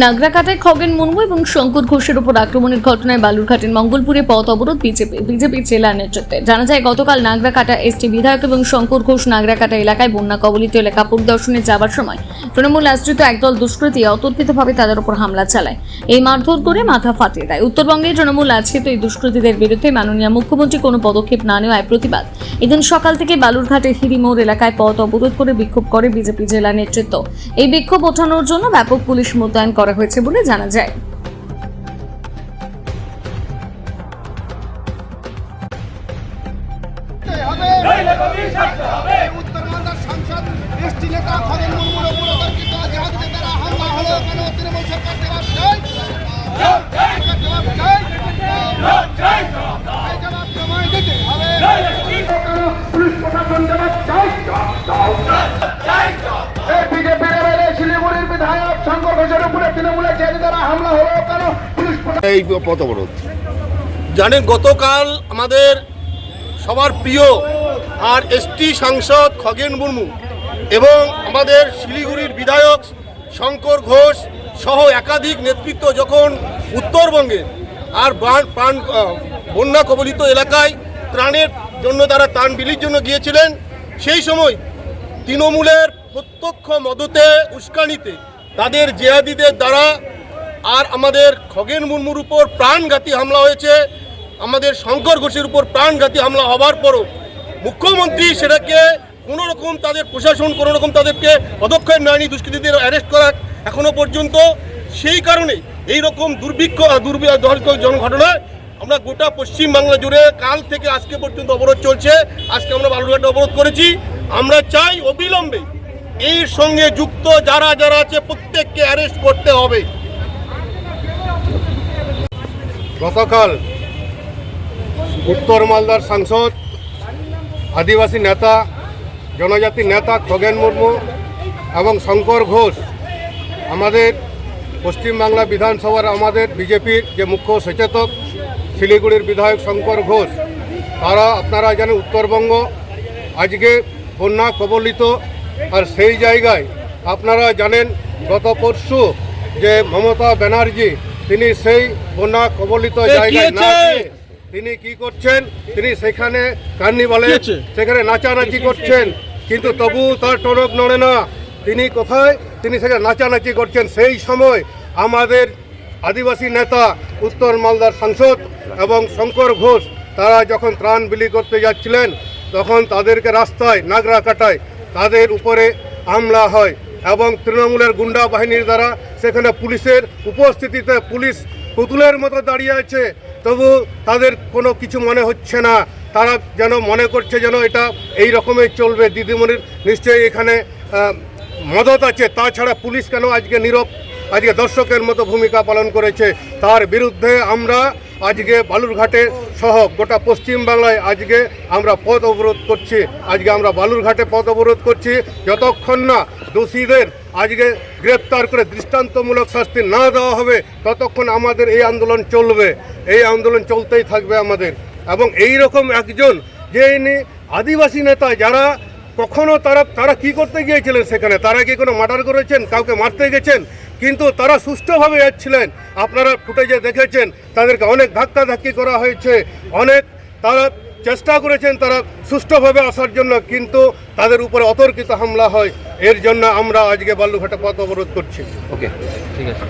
নাগরাকাটায় খগেন মুর্মু এবং শঙ্কর ঘোষের উপর আক্রমণের ঘটনায় বালুরঘাটের মঙ্গলপুরে পথ অবরোধ বিজেপি বিজেপি জেলা নেতৃত্বে। জানা যায়, গতকাল নাগরাকাটা এসটি বিধায়ক এবং শঙ্কর ঘোষ নাগরাকাটা এলাকায় বন্যা কবলিত এলাকা পরিদর্শনে যাবার সময় তৃণমূল আশ্রিত একদল দুষ্কৃতী অতর্কিতভাবে তাদের উপর হামলা চালায়। এই মারধর করে মাথা ফাটিয়ে দেয়। উত্তরবঙ্গে তৃণমূল আশ্রিত এই দুষ্কৃতীদের বিরুদ্ধে মাননীয় মুখ্যমন্ত্রী কোনো পদক্ষেপ না নেওয়ায় প্রতিবাদ। এদিন সকাল থেকে বালুরঘাটের হিরিমোড় এলাকায় পথ অবরোধ করে বিক্ষোভ করে বিজেপি জেলা নেতৃত্ব। এই বিক্ষোভ ওঠানোর জন্য ব্যাপক পুলিশ মোতায়েন করা হয়েছে বলে জানা যায়। উত্তর মালদার সাংসদ এসটি এই পথ অবরোধ জানেন গতকাল আমাদের সবার প্রিয় আর এসটি সাংসদ খগেন মুর্মু এবং আমাদের শিলিগুড়ির বিধায়ক শঙ্কর ঘোষ সহ একাধিক নেতৃত্ব যখন উত্তরবঙ্গে আর বান- প্রাণ বন্যা কবলিত এলাকায় ত্রাণের জন্য তারা ত্রাণ বিলির জন্য গিয়েছিলেন সেই সময় তৃণমূলের প্রত্যক্ষ মদতে উস্কানিতে তাদের জেহাদিদের দ্বারা আর আমাদের খগেন মুর্মুর উপর প্রাণঘাতী হামলা হয়েছে, আমাদের শঙ্কর ঘোষের উপর প্রাণঘাতী হামলা হওয়ার পরও মুখ্যমন্ত্রী সেটাকে কোনো রকম তাদের প্রশাসন কোনো রকম তাদেরকে পদক্ষেপ নেয়নি দুষ্কৃতীদের অ্যারেস্ট করার এখনও পর্যন্ত। সেই কারণে এই রকম দুর্ভিক্ষ দুর্ভিক্ষ ঘটনায় আমরা গোটা পশ্চিম বাংলা জুড়ে কাল থেকে আজকে পর্যন্ত অবরোধ চলছে। আজকে আমরা বালুরঘাটে অবরোধ করেছি। আমরা চাই অবিলম্বে এর সঙ্গে যুক্ত যারা যারা আছে প্রত্যেককে অ্যারেস্ট করতে হবে। গতকাল উত্তর মালদার সাংসদ, আদিবাসী নেতা জনজাতি নেতা খগেন মুর্মু এবং শঙ্কর ঘোষ আমাদের পশ্চিমবাংলা বিধানসভার আমাদের বিজেপির যে মুখ্য সচেতক, শিলিগুড়ির বিধায়ক শঙ্কর ঘোষ, তারা আপনারা জানেন উত্তরবঙ্গ, আজকে বন্যা কবলিত আর সেই জায়গায় আপনারা জানেন গত পরশু যে মমতা ব্যানার্জি তিনি সেই বন্যা কবলিত জায়গায় না তিনি কি করছেন? তিনি সেখানে কান্নি বলে সেখানে নাচানাচি করছেন। কিন্তু তবু তার টনক নড়ে না। তিনি কোথায়? তিনি সেখানে নাচানাচি করছেন। সেই সময় আমাদের আদিবাসী নেতা উত্তর মালদার সাংসদ এবং শঙ্কর ঘোষ তারা যখন ত্রাণ বিলি করতে যাচ্ছিলেন তখন তাদেরকে রাস্তায় নাগরা কাটায় তাদের উপরে হামলা হয়। এবং তৃণমূলের গুন্ডা বাহিনীর দ্বারা সেখানে পুলিশের উপস্থিতিতে পুলিশ পুতুলের মতো দাঁড়িয়ে আছে। তবু তাদের কোনো কিছু মনে হচ্ছে না। তারা যেন মনে করছে যেন এটা এই রকমের চলবে। দিদিমণির নিশ্চয়ই এখানে মদত আছে। তাছাড়া পুলিশ কেন আজকে নীরব, আজকে দর্শকের মতো ভূমিকা পালন করেছে? তার বিরুদ্ধে আমরা আজকে বালুরঘাটে সহ গোটা পশ্চিমবাংলায় আজকে আমরা পথ অবরোধ করছি। আজকে আমরা বালুরঘাটে পথ অবরোধ করছি। যতক্ষণ না দোষীদের আজকে গ্রেপ্তার করে দৃষ্টান্তমূলক শাস্তি না দেওয়া হবে, ততক্ষণ আমাদের এই আন্দোলন চলবে। এই আন্দোলন চলতেই থাকবে আমাদের। এবং এই রকম একজন যে আদিবাসী নেতা, যারা কখনো তারা তারা কি করতে গিয়েছিলেন সেখানে? তারা কি কোনো মার্ডার করেছেন? কাউকে মারতে গেছেন? কিন্তু তারা সুষ্ঠুভাবে যাচ্ছিলেন আপনারা ফুটেজে দেখেছেন তাদেরকে অনেক ধাক্কা ধাক্কি করা হয়েছে। অনেক তারা চেষ্টা করেছেন তারা সুষ্ঠুভাবে আসার জন্য কিন্তু তাদের উপরে অতর্কিত হামলা হয়। এর জন্য আমরা আজকে বালুঘাটে পথ অবরোধ করছি। ওকে ঠিক আছে।